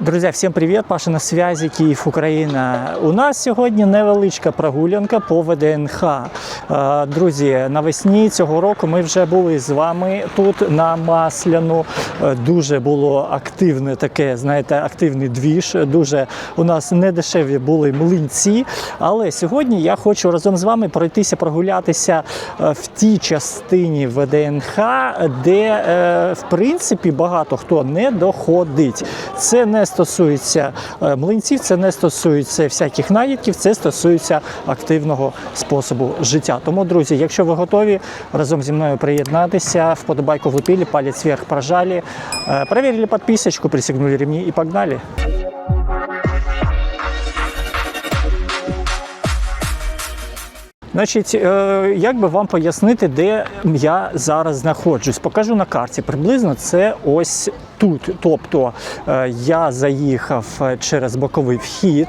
Друзі, всім привіт! Паша на связі, Київ, Україна. У нас сьогодні невеличка прогулянка по ВДНХ. Е, Друзі, навесні цього року ми вже були з вами тут на Масляну. Е, Дуже було активне таке, знаєте, активний двіж. Дуже у нас недешеві були млинці. Але сьогодні я хочу разом з вами пройтися, прогулятися е, в тій частині ВДНХ, де в принципі багато хто не доходить. Це не стосується е, млинців, це не стосується всяких наїдків, це стосується активного способу життя. Тому, друзі, якщо ви готові разом зі мною приєднатися, вподобайку влупили, палець вверх прожали, е, проверили підписочку, присягнули ремні і погнали. Значить, е, як би вам пояснити, де я зараз знаходжусь? Покажу на карті. Приблизно це ось тут. Тобто е, я заїхав через боковий вхід,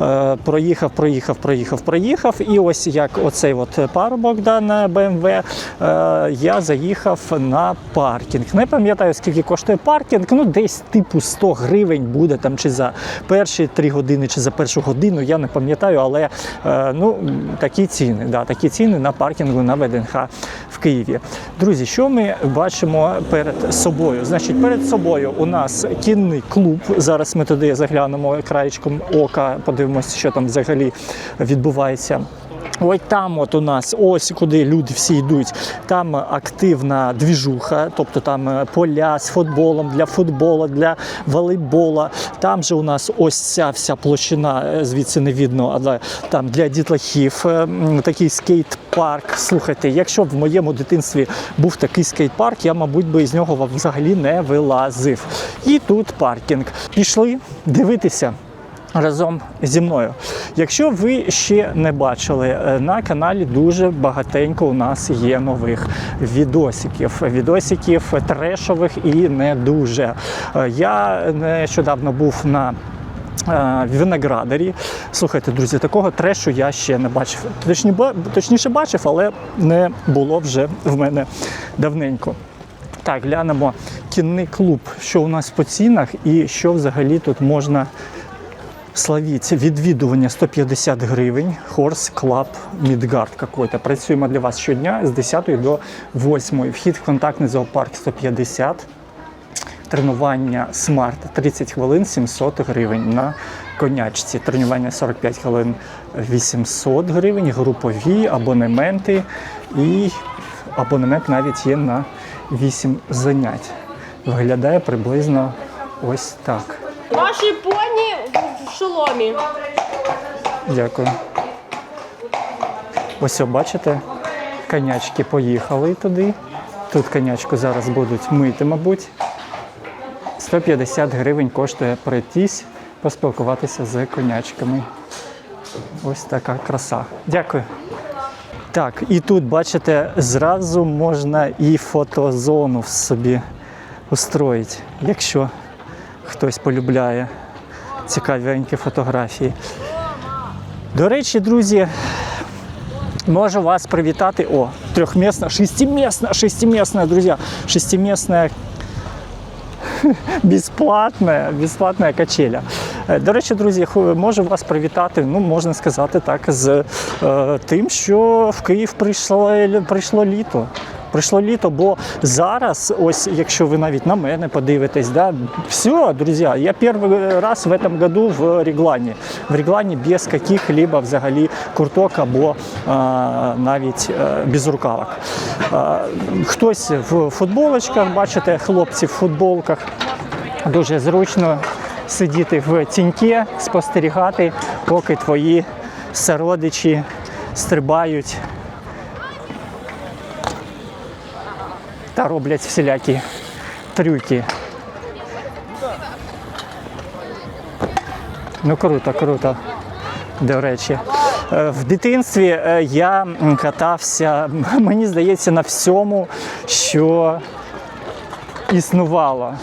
е, проїхав, проїхав, проїхав, проїхав. І ось як оцей от парубок да, на е, я заїхав на паркінг. Не пам'ятаю, скільки коштує паркінг, ну десь типу 100 гривень буде там чи за перші 3 години, чи за першу годину, я не пам'ятаю, але е, ну, такі ціни. Да, такі ціни на паркінгу на ВДНХ в Києві. Друзі, що ми бачимо перед собою? Значить, перед собою у нас кінний клуб. Зараз ми туди заглянемо краєчком ока, подивимося, що там взагалі відбувається. Ось там от у нас, ось куди люди всі йдуть, там активна двіжуха, тобто там е, поля з футболом для футболу, для волейбола. Там же у нас ось ця вся площина, е, звідси не видно, але там для дітлахів е, такий скейт-парк. Слухайте, якщо б в моєму дитинстві був такий скейт-парк, я, мабуть, би із нього взагалі не вилазив. І тут паркінг. Пішли дивитися разом зі мною. Якщо ви ще не бачили, е, на каналі дуже багатенько у нас є нових відосиків. Відосиків трешових і не дуже. Е, Я нещодавно був на е, Виноградарі. Слухайте, друзі, такого трешу я ще не бачив. Точніше бачив, але не було вже в мене давненько. Так, глянемо кінний клуб, що у нас по цінах і що взагалі тут можна Славіться, відвідування 150 гривень, Horse Club Midgard какой-то. Працюємо для вас щодня з 10 до 8. Вхід в контактний зоопарк 150. Тренування Smart 30 хвилин 700 гривень на конячці. Тренування 45 хвилин 800 гривень, групові абонементи і абонемент навіть є на 8 занять. Виглядає приблизно ось так. Ваші поні в шоломі. Дякую. Ось о, бачите, конячки поїхали туди. Тут конячку зараз будуть мити, мабуть. 150 гривень коштує пройтись, поспілкуватися з конячками. Ось така краса. Дякую. Так, і тут, бачите, зразу можна і фотозону собі устроїти, якщо хтось полюбляє цікавенькі фотографії. До речі, друзі, можу вас привітати. О, трьохмісна, шестимісна, шестимісна, друзі, шестимісна безплатна, безплатна качеля. Е, До речі, друзі, можу вас привітати, ну можна сказати так, з е, тим, що в Київ прийшло, прийшло літо. Прийшло літо, бо зараз, ось якщо ви навіть на мене подивитесь, да, все, друзі, я перший раз в этом году в Реглані. В Реглані без каких-либо взагалі курток або а, навіть е, без рукавок. А, хтось в футболочках, бачите, хлопці в футболках. Дуже зручно сидіти в тінькі, спостерігати, поки твої сородичі стрибають та роблять всілякі трюки. Ну круто, круто. До речі, Е, в дитинстві е, я катався, мені здається, на всьому, що існувало,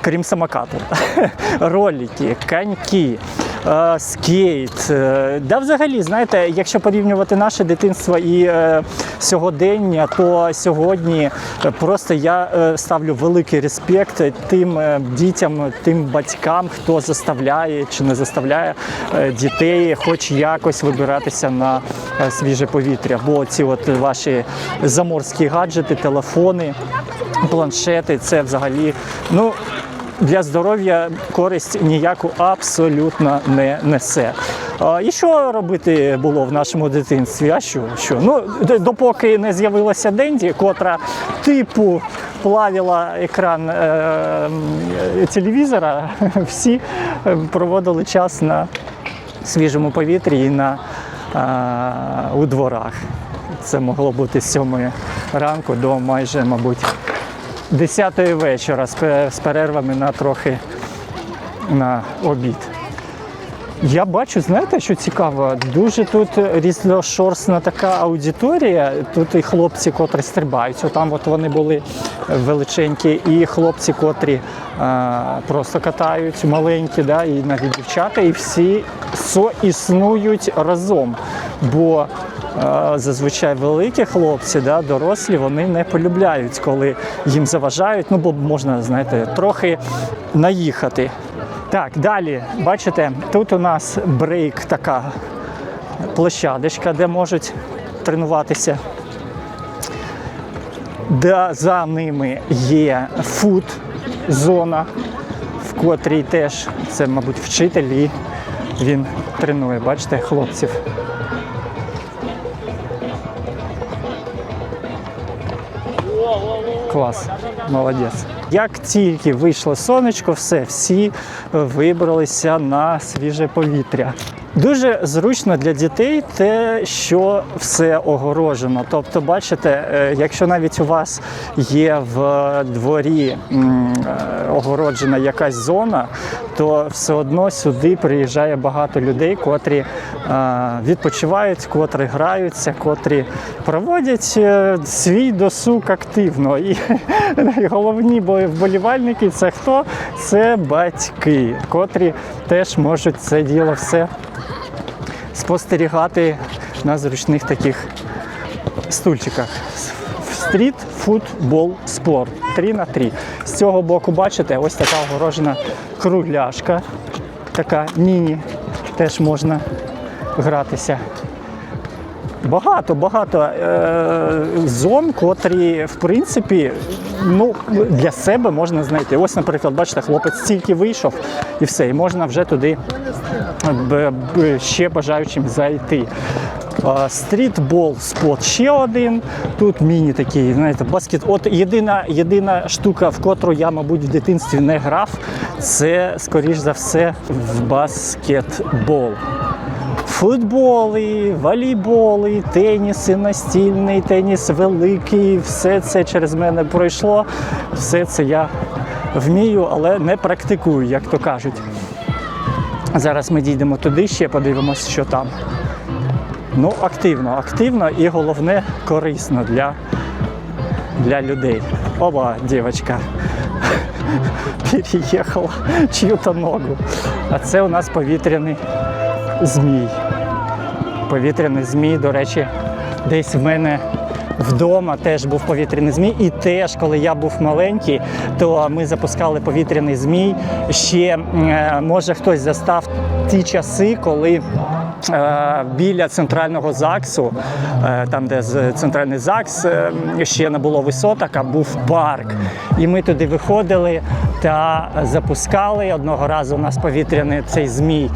крім самокату. Ролики, коньки, скейт. Е, Да, взагалі, знаєте, якщо порівнювати наше дитинство і е, сьогодення, то сьогодні е, просто я е, ставлю великий респект тим е, дітям, тим батькам, хто заставляє чи не заставляє е, дітей, хоч якось вибиратися на е, свіже повітря. Бо ці от ваші заморські гаджети, телефони, планшети це взагалі ну. Для здоров'я користь ніяку абсолютно не несе. І що робити було в нашому дитинстві? А що? що? Ну, допоки не з'явилася Денді, котра типу плавила екран е, телевізора, всі е, проводили час на свіжому повітрі і на, а, у дворах. Це могло бути з 7 ранку до майже, мабуть, 10 вечора з перервами на трохи на обід. Я бачу, знаєте, що цікаво, дуже тут різношорстна така аудиторія. Тут і хлопці, котрі стрибають. Там от вони були величенькі, і хлопці, котрі а, просто катають, маленькі, да, і навіть дівчата, і всі соіснують разом. Бо зазвичай великі хлопці, да, дорослі, вони не полюбляють, коли їм заважають. Ну, бо можна, знаєте, трохи наїхати. Так, далі, бачите, тут у нас брейк така площадочка, де можуть тренуватися. Да, за ними є фуд зона, в котрій теж це, мабуть, вчитель і він тренує, бачите, хлопців. Клас, молодець. Як тільки вийшло сонечко, все, всі вибралися на свіже повітря. Дуже зручно для дітей те, що все огорожено. Тобто, бачите, е, якщо навіть у вас є в дворі е, огороджена якась зона, то все одно сюди приїжджає багато людей, котрі е, відпочивають, котрі граються, котрі проводять свій досуг активно. І головні бо- вболівальники це хто? Це батьки, котрі теж можуть це діло все спостерігати на зручних таких стульчиках. Стріт футбол спорт 3 на 3. З цього боку, бачите, ось така огорожена кругляшка, така міні, теж можна гратися. Багато, багато е, зон, котрі, в принципі, ну, для себе можна знайти. Ось, наприклад, бачите, хлопець тільки вийшов і все, і можна вже туди ще бажаючим зайти. Стрітбол спот ще один. Тут міні такий, знаєте, баскет. От єдина, єдина штука, в котру я, мабуть, в дитинстві не грав, це, скоріш за все, в баскетбол. Футболи, волейболи, теніси, настільний теніс великий, все це через мене пройшло. Все це я вмію, але не практикую, як то кажуть. Зараз ми дійдемо туди, ще подивимося, що там. Ну, активно, активно і головне корисно для, для людей. Оба, дівчинка переїхала чию-то ногу. А це у нас повітряний змій. Повітряний змій, до речі, десь в мене вдома теж був повітряний змій. І теж, коли я був маленький, то ми запускали повітряний змій. Ще е, може хтось застав ті часи, коли. Е, Біля центрального ЗАГСу, е, там де центральний ЗАГС, е, ще не було висоток, а був парк. І ми туди виходили та запускали. Одного разу у нас повітряний цей змій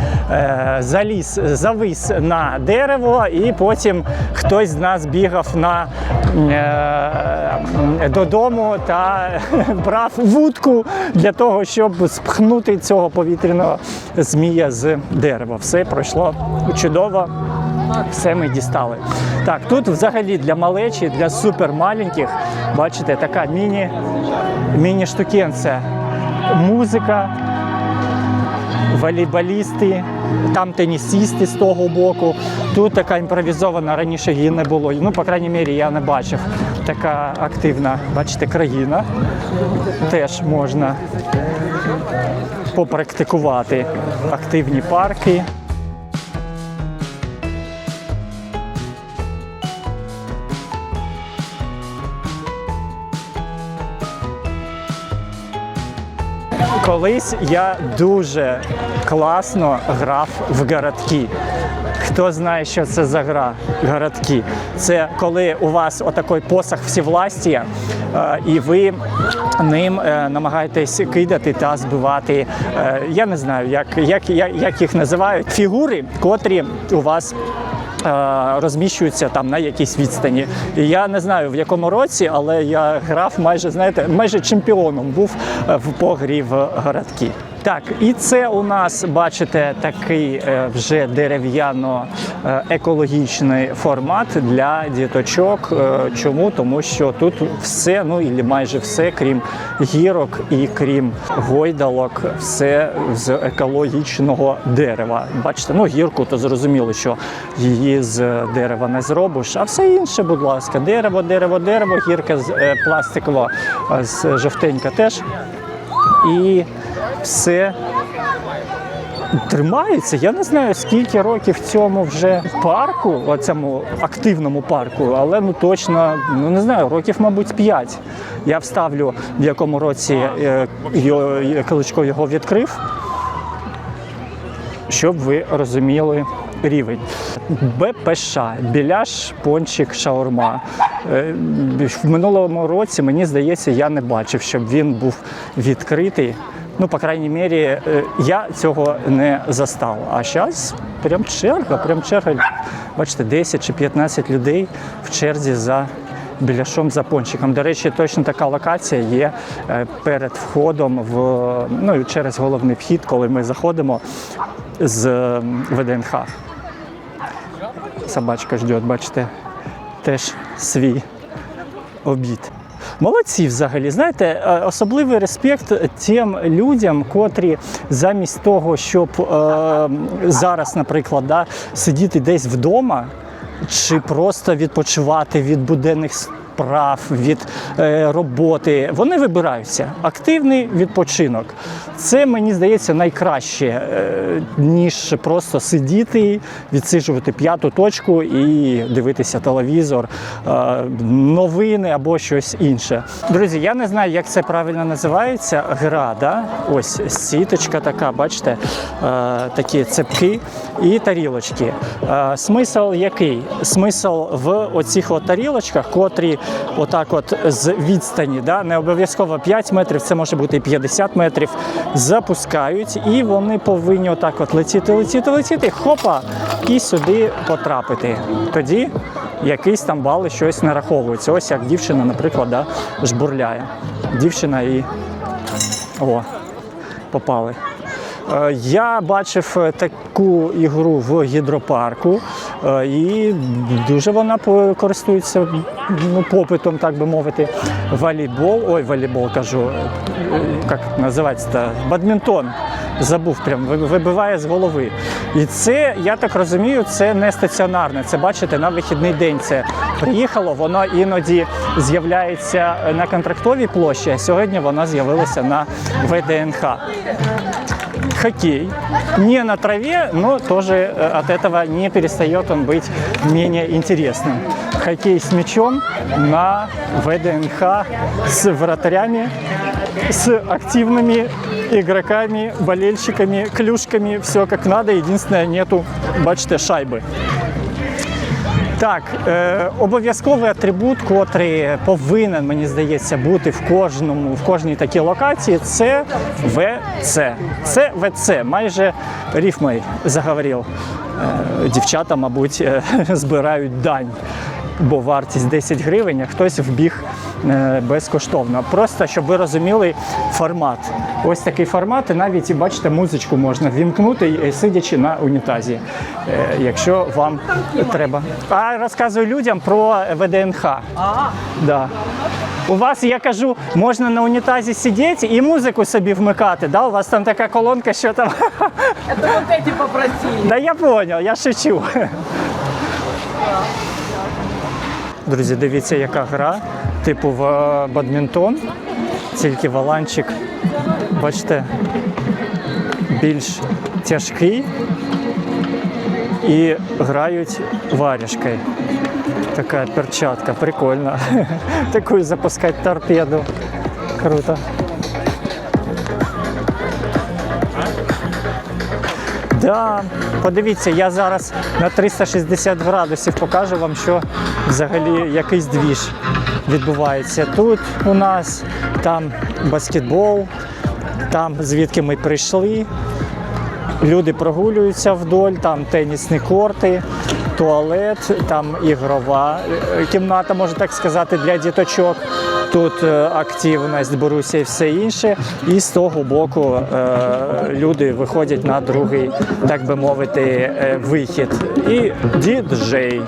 заліз, завис на дерево, і потім хтось з нас бігав на, додому та брав вудку для того, щоб спхнути цього повітряного змія з дерева. Все пройшло чудово. Все ми дістали. Так, тут взагалі для малечі, для супермаленьких, бачите, така міні, міні-штукенця. Музика, волейболісти, там тенісісти з того боку. Тут така імпровізована, раніше її не було. Ну, по крайній мірі, я не бачив. Така активна, бачите, країна. Теж можна попрактикувати активні парки. Колись я дуже класно грав в городки. Хто знає, що це за гра городки? Це коли у вас отакий посох всевластія, е, і ви ним е, намагаєтесь кидати та збивати. е, Я не знаю, як, як, як, їх називають фігури, котрі у вас розміщуються там на якійсь відстані. І я не знаю в якому році, але я грав майже, знаєте, майже чемпіоном був е, в погрі в городки. Так, і це у нас, бачите, такий е, вже дерев'яно-екологічний формат для діточок. Е, Чому? Тому що тут все, ну і майже все, крім гірок і крім гойдалок, все з екологічного дерева. Бачите, ну гірку, то зрозуміло, що її з дерева не зробиш, а все інше, будь ласка, дерево, дерево, дерево, гірка з е, пластикова, з жовтенька теж. І все тримається. Я не знаю, скільки років цьому вже парку, оцьому активному парку, але ну точно, ну не знаю, років, мабуть, 5. Я вставлю, в якому році е, Кличко його відкрив, щоб ви розуміли рівень. БПШ, біляш, пончик, шаурма. Е, В минулому році, мені здається, я не бачив, щоб він був відкритий. Ну, по крайній мірі, е, я цього не застав. А зараз прям черга, прям черга. Бачите, 10 чи 15 людей в черзі за біляшом за пончиком. До речі, точно така локація є е, перед входом в ну через головний вхід, коли ми заходимо з ВДНХ. Собачка ждет, бачите, теж свій обід. Молодці взагалі, знаєте, е, особливий респект тим людям, котрі замість того, щоб е, зараз, наприклад, да, сидіти десь вдома чи просто відпочивати від буденних справ, від е, роботи, вони вибираються. Активний відпочинок. Це мені здається найкраще, е, ніж просто сидіти, відсиджувати п'яту точку і дивитися телевізор, е, новини або щось інше. Друзі, я не знаю, як це правильно називається. Гра, да? ось сіточка така, бачите, такі цепки і тарілочки. Смисл який? Смисл в оцих от тарілочках, котрі отак от з відстані, да? не обов'язково 5 метрів, це може бути і 50 метрів, запускають, і вони повинні отак от летіти, летіти, летіти, хопа, і сюди потрапити. Тоді якийсь там бал щось нараховується. Ось як дівчина, наприклад, да, жбурляє. Дівчина і о, попали. Е, Я бачив е, таку ігру в гідропарку, е, і дуже вона користується ну, попитом, так би мовити. Волейбол, ой, волейбол кажу, як називається, бадмінтон. Забув прям, вибиває з голови. І це, я так розумію, це не стаціонарне. Це бачите, на вихідний день це приїхало. Воно іноді з'являється на контрактовій площі, а сьогодні воно з'явилося на ВДНХ хоккей. Не на траве, но тоже э, от этого не перестает он быть менее интересным. Хоккей с мячом на ВДНХ с вратарями, с активными игроками, болельщиками, клюшками, все как надо. Единственное, нету, бачите, шайби. Так, е, обов'язковий атрибут, котрий повинен, мені здається, бути в кожному, в кожній такій локації, це ВЦ. Це ВЦ. Майже рифмой заговорив. Е, дівчата, мабуть, е, збирають дань, бо вартість 10 гривень, а хтось вбіг е, безкоштовно. Просто щоб ви розуміли формат. Ось такий формат, і навіть і бачите, музичку можна вімкнути, сидячи на унітазі, е, якщо вам треба. А розказую людям про ВДНХ. Да. У вас, я кажу, можна на унітазі сидіти і музику собі вмикати. Да? У вас там така колонка, що там. Это вот эти попросили. Да я понял, я шучу. Друзі, дивіться, яка гра. Типу в е, бадмінтон, тільки валанчик. Бачите, більш тяжкий і грають варежкою. Така перчатка, прикольно. Таку запускати торпеду. Круто. Да, подивіться, я зараз на 360 градусів покажу вам, що взагалі якийсь двіж відбувається. Тут у нас там баскетбол, там звідки ми прийшли. Люди прогулюються вдоль, там тенісні корти, туалет, там ігрова е, кімната, можна так сказати, для діточок. Тут е, активність Борусі і все інше. І з того боку е, люди виходять на другий, так би мовити, е, вихід. І діджей.